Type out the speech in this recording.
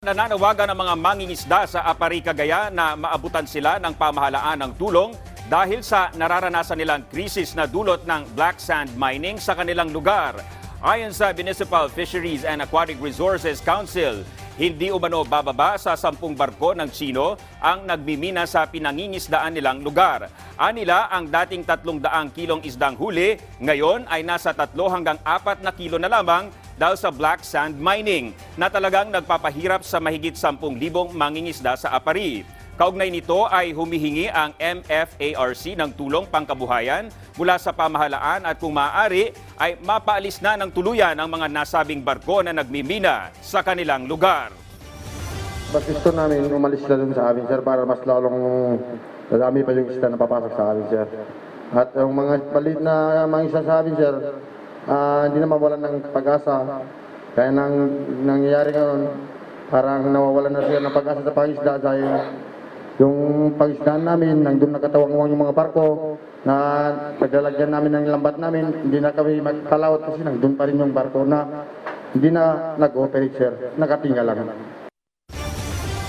Nananawagan ang mga mangingisda sa Apari, Cagayan na maabutan sila ng pamahalaan ng tulong dahil sa nararanasan nilang krisis na dulot ng black sand mining sa kanilang lugar. Ayon sa Municipal Fisheries and Aquatic Resources Council, hindi umano bababa sa sampung barko ng Chino ang nagmimina sa pinangingisdaan nilang lugar. Anila ang dating tatlong daang kilong isdang huli, ngayon ay nasa tatlo hanggang apat na kilo na lamang dahil sa black sand mining na talagang nagpapahirap sa mahigit 10,000 mangingisda sa Apari. Kaugnay nito ay humihingi ang MFARC ng tulong pangkabuhayan mula sa pamahalaan at kung maaari ay mapaalis na ng tuluyan ang mga nasabing barko na nagmimina sa kanilang lugar. Mas gusto namin umalis na dun sa amin, sir, para mas lalong dadami pa yung isda na papasok sa amin, sir. At yung mga palit na mga isa sa amin, sir, ah, hindi na mawalan ng pag-asa. Kaya nang nangyayari ngayon, parang nawawalan na sila ng pag-asa sa pangisda dahil yung pangisdaan namin, nandun nakatawang yung mga barko na naglalagyan namin ng lambat namin, hindi na kami magkalawat kasi nandun pa rin yung barko na hindi na nag-operate, sir. Nakatingga lang.